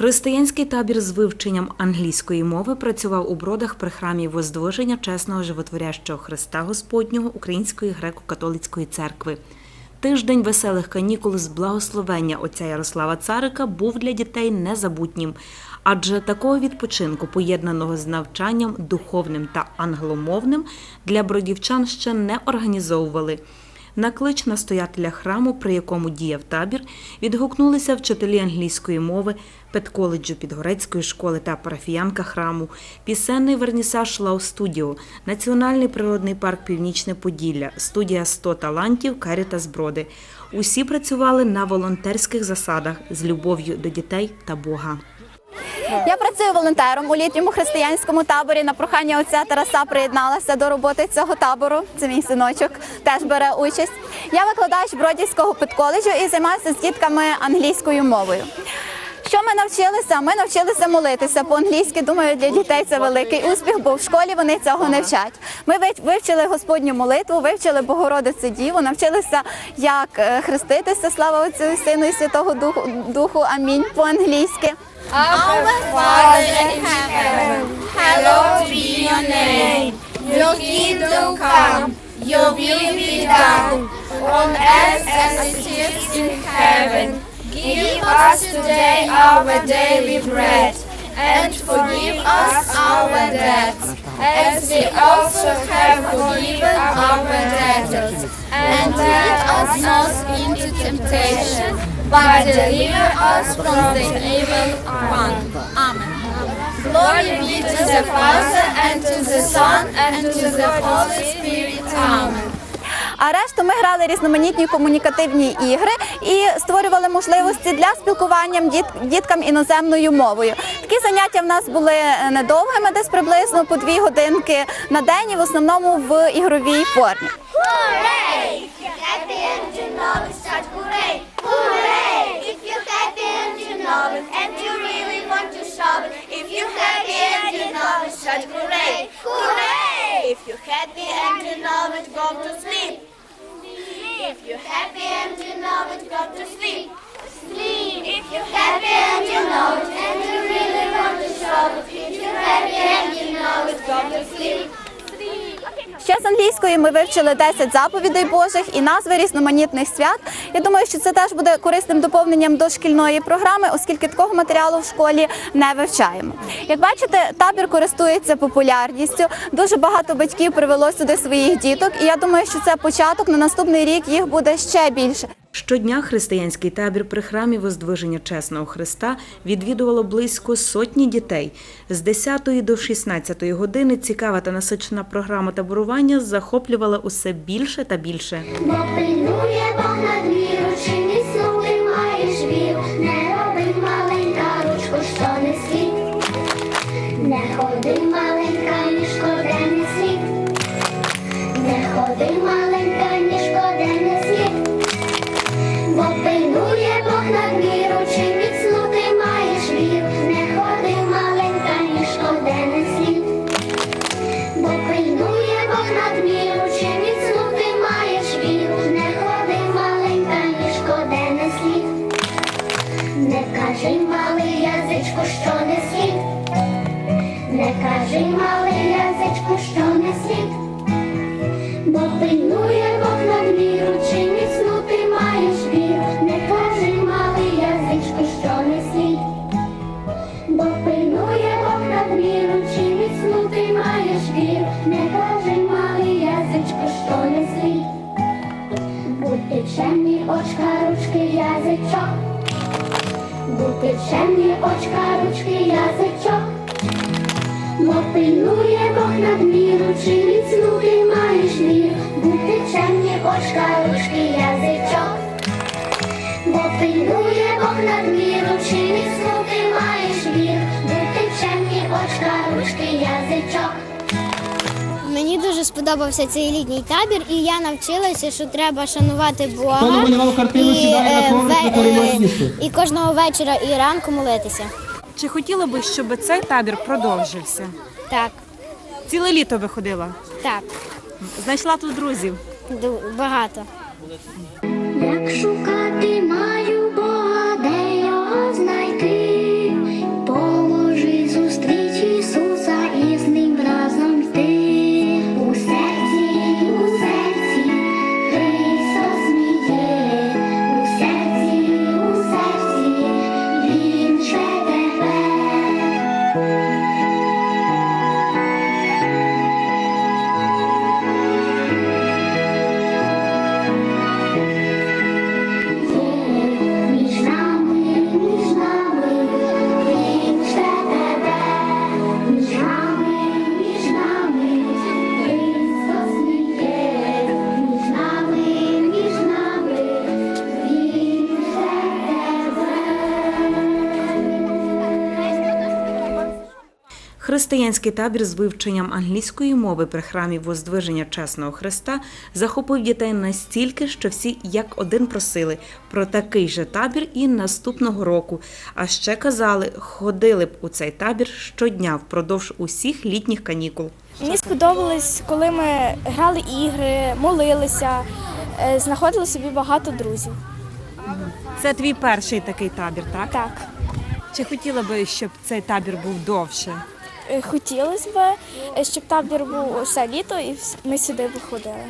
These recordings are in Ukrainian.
Християнський табір з вивченням англійської мови працював у бродах при храмі Воздвиження чесного животворящого Христа Господнього Української греко-католицької церкви. Тиждень веселих канікул з благословення отця Ярослава Царика був для дітей незабутнім, адже такого відпочинку, поєднаного з навчанням духовним та англомовним, для бродівчан ще не організовували. На клич настоятеля храму, при якому діяв табір, відгукнулися вчителі англійської мови, педколеджу Підгорецької школи та парафіянка храму, пісенний вернісаж Лау Студіо, Національний природний парк Північне Поділля, студія 100 талантів Карітас Броди. Усі працювали на волонтерських засадах з любов'ю до дітей та Бога. Я працюю волонтером у літньому християнському таборі. На прохання отця Тараса приєдналася до роботи цього табору. Це мій синочок теж бере участь. Я викладач Бродівського педколеджу і займаюся з дітками англійською мовою. Що ми навчилися? Ми навчилися молитися по-англійськи. Думаю, для дітей це великий успіх, бо в школі вони цього не вчать. Ми вивчили Господню молитву, вивчили Богородицю Діву, навчилися, як е, хреститися, слава Отцю Сину і Святого Духу, Духу Амінь по-англійськи. Your kingdom come, your will be done, on earth as it is in heaven. Give us today our daily bread, and forgive us our debts, as we also have forgiven our debtors. And lead us not into temptation, but deliver us from the evil one. Amen. Glory be to the Father, and to the Son, and to the Holy Spirit. Amen. А решту ми грали різноманітні комунікативні ігри і створювали можливості для спілкування діт, діткам іноземною мовою. Такі заняття в нас були е, недовгими, десь приблизно по дві годинки на день, і в основному в ігровій формі. Hooray! If you're! If you're happy and you know it, go to sleep. If you're happy and you know it, go to sleep. Sleep. If you're happy and you know it, and you really want to show if you're happy and you know it, go to sleep. Ще з англійської ми вивчили 10 заповідей Божих і назви різноманітних свят. Я думаю, що це теж буде корисним доповненням до шкільної програми, оскільки такого матеріалу в школі не вивчаємо. Як бачите, табір користується популярністю. Дуже багато батьків привело сюди своїх діток, і я думаю, що це початок на наступний рік їх буде ще більше. Щодня християнський табір при храмі Воздвиження Чесного Христа відвідувало близько сотні дітей. З 10 до 16 години цікава та насичена програма таборування захоплювала усе більше та більше. Бо пильнує Бог над кажи, малий язичку, що не слід. Не кажи, малий Будьте чемні, очка, ручки, язичок. Бо пильнує Бог над міру, чи міцну ти маєш віру. Будьте чемні, очка, ручки, язичок. Бо пильнує Бог над міру, чи міцну ти маєш віру. Будьте чемні, очка, ручки, язичок. Мені дуже сподобався цей літній табір, і я навчилася, що треба шанувати Бога Хто намалював картину, сідає на е, коврик і ве- е, і кожного вечора і ранку молитися. Чи хотіла би, щоб цей табір продовжився? Так, Ціле літо би ходила. так, Знайшла тут друзів. ду- багато. Як шукати маю Християнський табір з вивченням англійської мови при храмі Воздвиження Чесного Христа захопив дітей настільки, що всі як один просили про такий же табір і наступного року. А ще казали, ходили б у цей табір щодня впродовж усіх літніх канікул. Мені сподобалось, коли ми грали ігри, молилися, е, знаходили собі багато друзів. Це твій перший такий табір, так? Так, Чи хотіла би, щоб цей табір був довше? Е, хотілося б, е, щоб табір був усе літо і ми сюди виходили.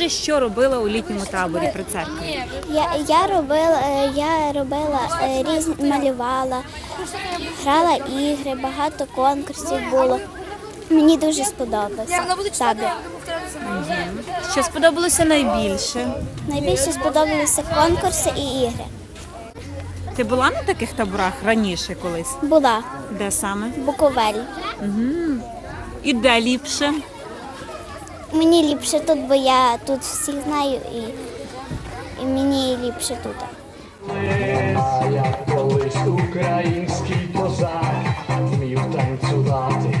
Розкажи, що робила у літньому таборі при церкві. Я, я робила, е, я робила е, різні, малювала, грала ігри, багато конкурсів було. Мені дуже сподобався табір. Що сподобалося найбільше? Найбільше сподобалися конкурси і ігри. Ти була на таких таборах раніше колись? Була Де саме? в Буковелі. І де ліпше? Мені ліпше тут, бо я тут всіх знаю і, і мені ліпше тут. Як колись український козак вмів танцювати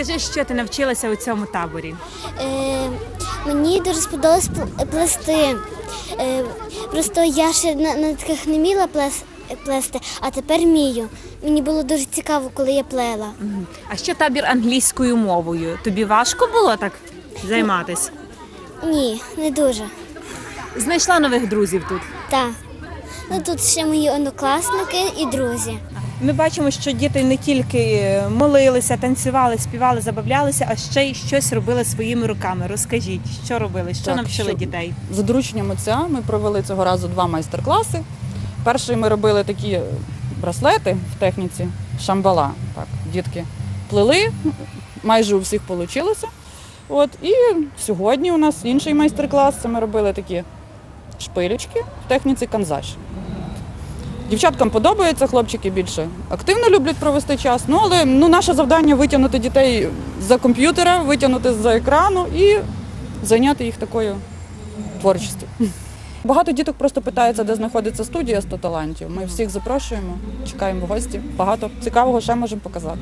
Розкажи, що ти навчилася у цьому таборі. Е, мені дуже сподобалось плести. Е, просто я ще на, на таких не вміла плес, плести, а тепер вмію. Мені було дуже цікаво, коли я плела. А що табір англійською мовою? Тобі важко було так займатися? Ні, не дуже. Знайшла нових друзів тут. Так. Ну тут ще мої однокласники і друзі. Ми бачимо, що діти не тільки молилися, танцювали, співали, забавлялися, а ще й щось робили своїми руками. Розкажіть, що робили, що Так, навчили що- дітей? За дорученням отця ми провели цього разу два майстер-класи. Перший ми робили такі браслети в техніці шамбала. Так, дітки плели, майже у всіх вийшло. От, і сьогодні у нас інший майстер-клас. Це ми робили такі шпилечки в техніці канзаш. Дівчаткам подобається, хлопчики більше активно люблять провести час. Ну але ну, наше завдання витягнути дітей за комп'ютера, витягнути з екрану і зайняти їх такою творчістю. Багато діток просто питаються, де знаходиться студія 100 талантів. Ми всіх запрошуємо, чекаємо в гості. Багато цікавого ще можемо показати.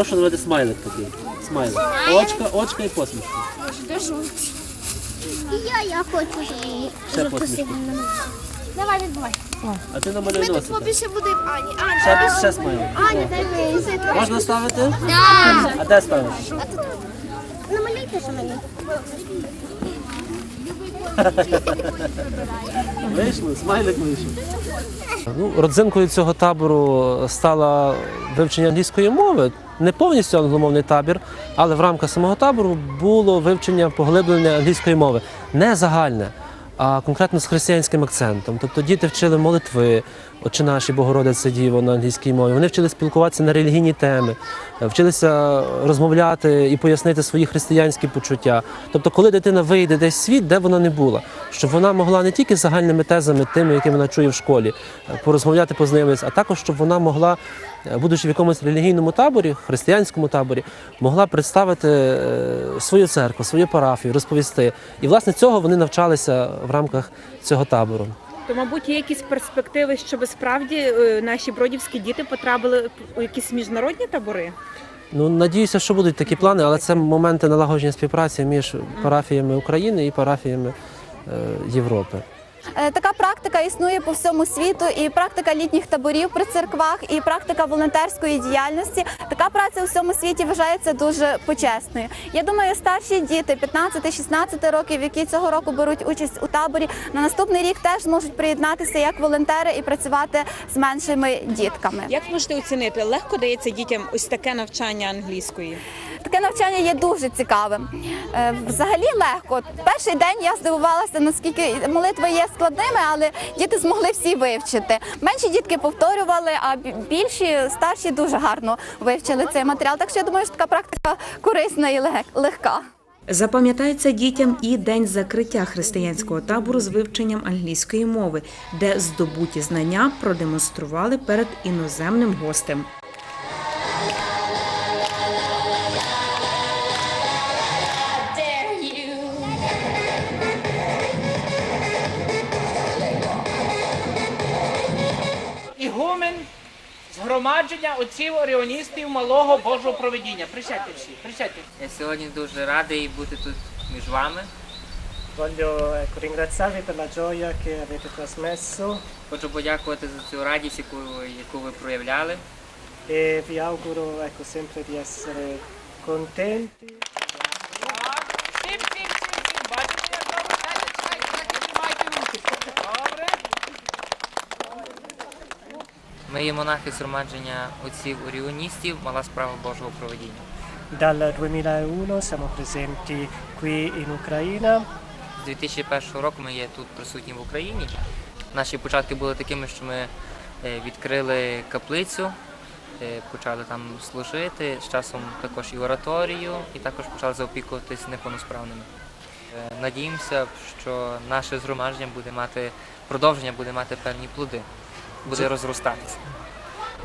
Прошу зробити смайлик такий. Смайлик. Очка, очка і посмішка. Я, я хочу, її Ще посмішку. Давай, відбувай. А ти намалюй носика. Більше буде Ані. Ані, Ще, ще смайлик. Аня, дай мені. Можна ставити? Так. А де ставиш? намалюйте що мені. Вийшло, смайлик вийшов. Ну, родзинкою цього табору стало вивчення англійської мови. Не повністю англомовний табір, але в рамках самого табору було вивчення поглиблення англійської мови. Не загальне, а конкретно з християнським акцентом. Тобто діти вчили молитви, Отче наші Богородице Діво на англійській мові. Вони вчили спілкуватися на релігійні теми, вчилися розмовляти і пояснити свої християнські почуття. Тобто, коли дитина вийде десь в світ, де вона не була, щоб вона могла не тільки загальними тезами, тими, які вона чує в школі, е, порозмовляти, познайомитися, а також щоб вона могла, будучи в якомусь релігійному таборі, християнському таборі, могла представити е, свою церкву, свою парафію, розповісти. І власне цього вони навчалися в рамках цього табору. То, мабуть, є якісь перспективи, щоб справді е, наші бродівські діти потрапили у якісь міжнародні табори? Ну надіюся, що будуть такі плани, але це моменти налагодження співпраці між парафіями України і парафіями е, Європи. Е, Така практика існує по всьому світу, і практика літніх таборів при церквах, і практика волонтерської діяльності. Така праця у всьому світі вважається дуже почесною. Я думаю, старші діти 15-16 років, які цього року беруть участь у таборі, на наступний рік теж зможуть приєднатися як волонтери і працювати з меншими дітками. Як можете оцінити, легко дається дітям ось таке навчання англійської? Таке навчання є дуже цікавим. Е, Взагалі легко. Перший день я здивувалася, наскільки молитви є складними, але діти змогли всі вивчити. Менші дітки повторювали, а більші старші дуже гарно вивчили цей матеріал. Так що я думаю, що така практика корисна і лег- легка. Запам'ятається дітям і день закриття християнського табору з вивченням англійської мови, де здобуті знання продемонстрували перед іноземним гостем. Згромадження отців оріоністів малого Божого проведіння. Присядьте всі, присядьте. Я сьогодні дуже радий бути тут між вами. Voglio ringraziarvi per la gioia che avete trasmesso Хочу подякувати за цю радість, яку, яку ви проявляли. e vi auguro ecco, sempre di essere contenti. Ми є монахи згромадження отців оріоністів, мала справа Божого проведіння. Dal 2001 siamo presenti qui in Ucraina. З 2001 року ми є тут присутні в Україні. Наші початки були такими, що ми е, відкрили каплицю, е, почали там служити, з часом також і ораторію, і також почали заопікуватись неповносправними. Е, Надіємося, що наше згромадження буде мати продовження, буде мати певні плоди, буде розростатися.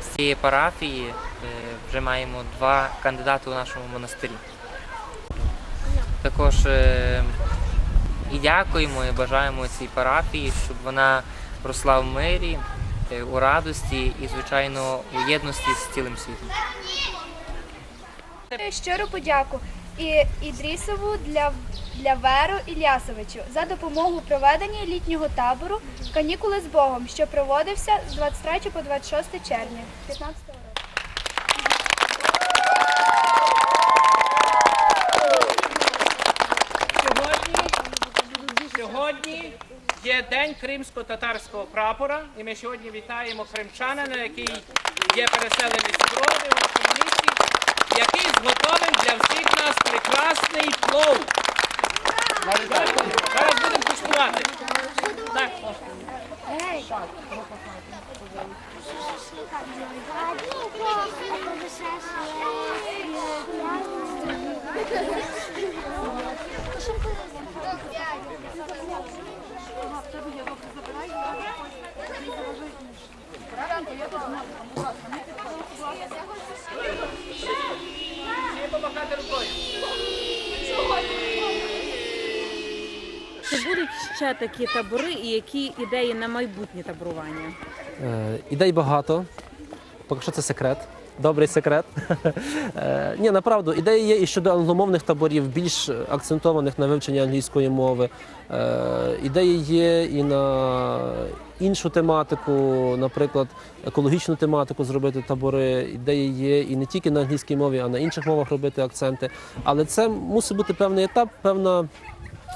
З цієї парафії е, вже маємо два кандидати у нашому монастирі. Також е, і дякуємо, і бажаємо цій парафії, щоб вона росла в мирі, е, у радості і, звичайно, у єдності з цілим світом. Щиру подяку і Ідрісову для, для Веру Ільясовичу за допомогу у проведенні літнього табору Канікули з Богом, що проводився з 23 по 26 червня 15 року. Сьогодні, є День кримсько-татарського прапора, і ми сьогодні вітаємо кримчанина, який є переселений з броди, який зготовив для всіх нас прекрасний плов. Зараз будемо куштувати. Так, всі помахати рукою. Ще такі табори і які ідеї на майбутнє таборування? Е, Ідей багато. Поки що це секрет. Добрий секрет. Е, Ні, направду, ідеї є і щодо англомовних таборів, більш акцентованих на вивченні англійської мови. Е, Ідеї є і на іншу тематику, наприклад, екологічну тематику зробити табори. Ідеї є і не тільки на англійській мові, а на інших мовах робити акценти. Але це мусить бути певний етап, певна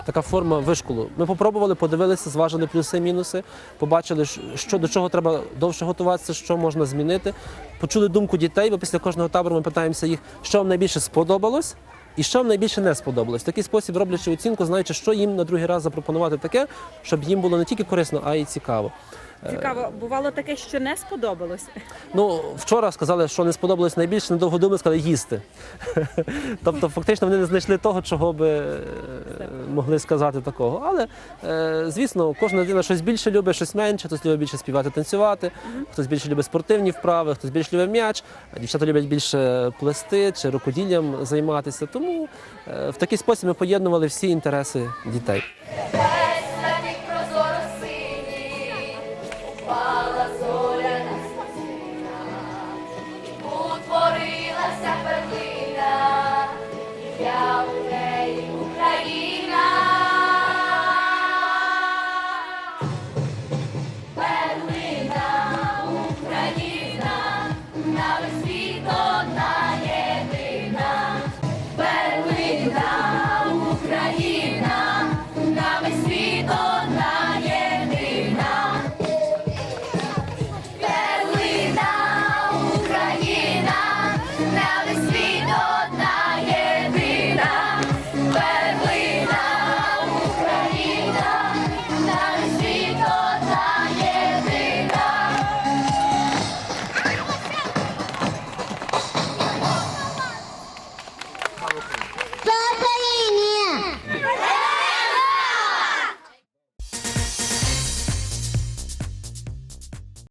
така форма вишколу. Ми попробували, подивилися, зважили плюси-мінуси, побачили, що до чого треба довше готуватися, що можна змінити. Почули думку дітей, бо після кожного табору ми питаємося їх, що вам найбільше сподобалось, І що їм найбільше не сподобалось. В такий спосіб роблячи оцінку, знаючи, що їм на другий раз запропонувати таке, щоб їм було не тільки корисно, а й цікаво. Цікаво, бувало таке, що не сподобалось. Ну, вчора сказали, що не сподобалось найбільше, недовго думали, сказали їсти. тобто, фактично, вони не знайшли того, чого би е, могли сказати такого. Але, е, звісно, кожна людина щось більше любить, щось менше, хтось любить більше співати, танцювати, хтось більше любить спортивні вправи, хтось більше любить м'яч, дівчата люблять більше плести чи рукоділлям займатися. Тому е, в такий спосіб ми поєднували всі інтереси дітей.